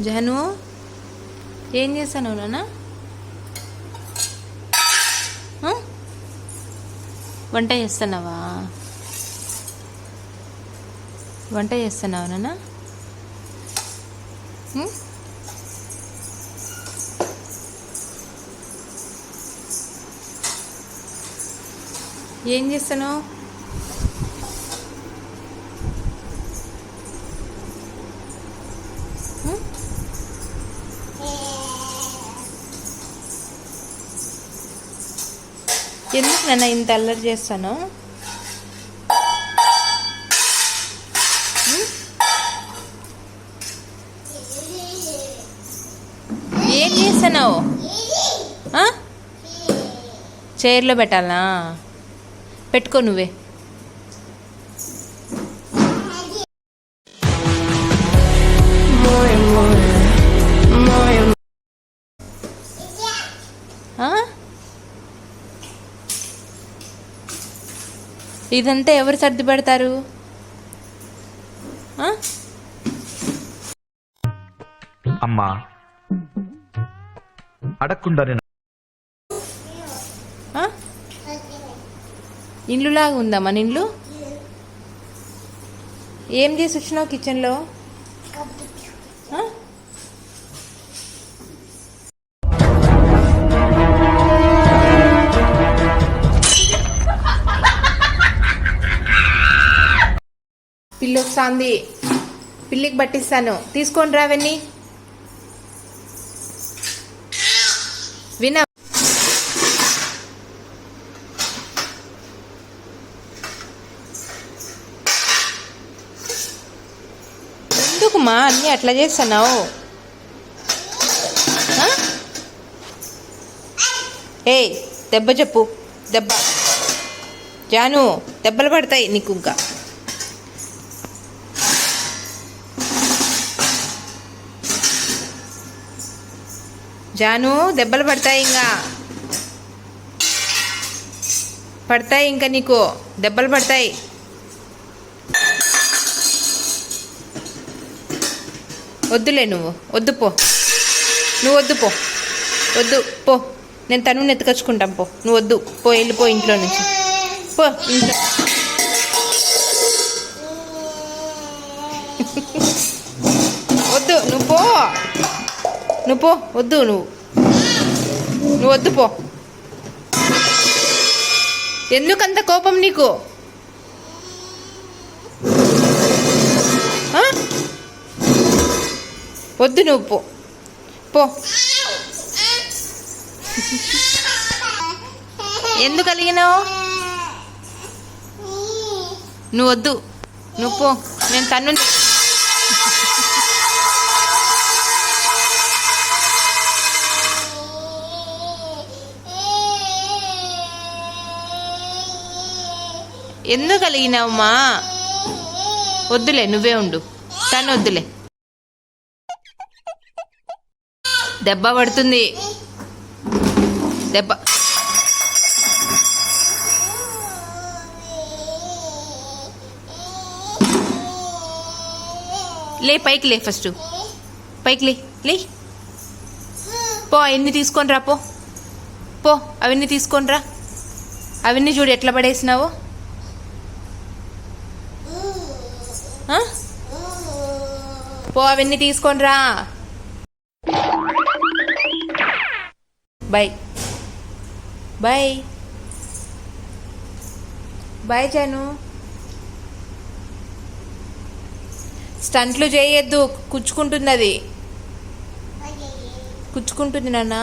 జహను ఏం చేశాను నాన్న? వంట చేస్తున్నావా? వంట చేస్తున్నావా నాన్న? ఏం చేస్తాను ఎందుకు నాన్న ఇంత అల్లరి చేస్తాను? ఏం చేస్తున్నావు? చైర్లో పెట్టాలనా పెట్టుకో నువ్వే ఆ? ఇదంతా ఎవరు సర్ది పెడతారు? అమ్మా అడగకుండానే ఆ? ఇల్లులాగా ఉందా మన ఇల్లు ఏం చేసి వచ్చినావు కిచెన్లో పిల్లి వస్తుంది పిల్లికి పట్టిస్తాను. తీసుకొని రావన్నీ వినా. ఎందుకుమా అన్నీ అట్లా చేస్తున్నావు? ఏ ఏయ్ దెబ్బ చెప్పు. దెబ్బ. జాను దెబ్బలు పడతాయి నీకు ఇంకా. జాను దెబ్బలు పడతాయి ఇంకా. పడతాయి ఇంకా నీకు. దెబ్బలు పడతాయి. వద్దులే నువ్వు. వద్దు పో. నువ్వు వద్దు పో. వద్దు పో. నేను తను ఎత్తుకొచ్చుకుంటాం పో. నువ్వు వద్దు. పో వెళ్ళిపో ఇంట్లో నుంచి. పో ఇంట్లో. వద్దు నువ్వు పో. నువ్వు పో వద్దు నువ్వు. నువ్వు వద్దు పో. ఎందుకంత కోపం నీకు? వద్దు నువ్వు పో. పో. ఎందుకు అలిగినావు? నువ్వు వద్దు. నువ్వు పో. నేను తన్ను ఎందుకు అలిగినావమ్మా వద్దులే నువ్వే ఉండు. తను వద్దులే. దెబ్బ పడుతుంది. దెబ్బ. లే పైకి లే ఫస్ట్. పైకి లే లే. పో అవన్నీ తీసుకొని రా పో. పో అవన్నీ తీసుకొని రా. అవన్నీ చూడు ఎట్లా పడేసినావు. పో అవన్నీ తీసుకొని రా. బాయ్ బాయ్ బాయ్ జాను స్టంట్లు చేయొద్దు కుచ్చుకుంటుంది అది కుచ్చుకుంటుంది నాన్న.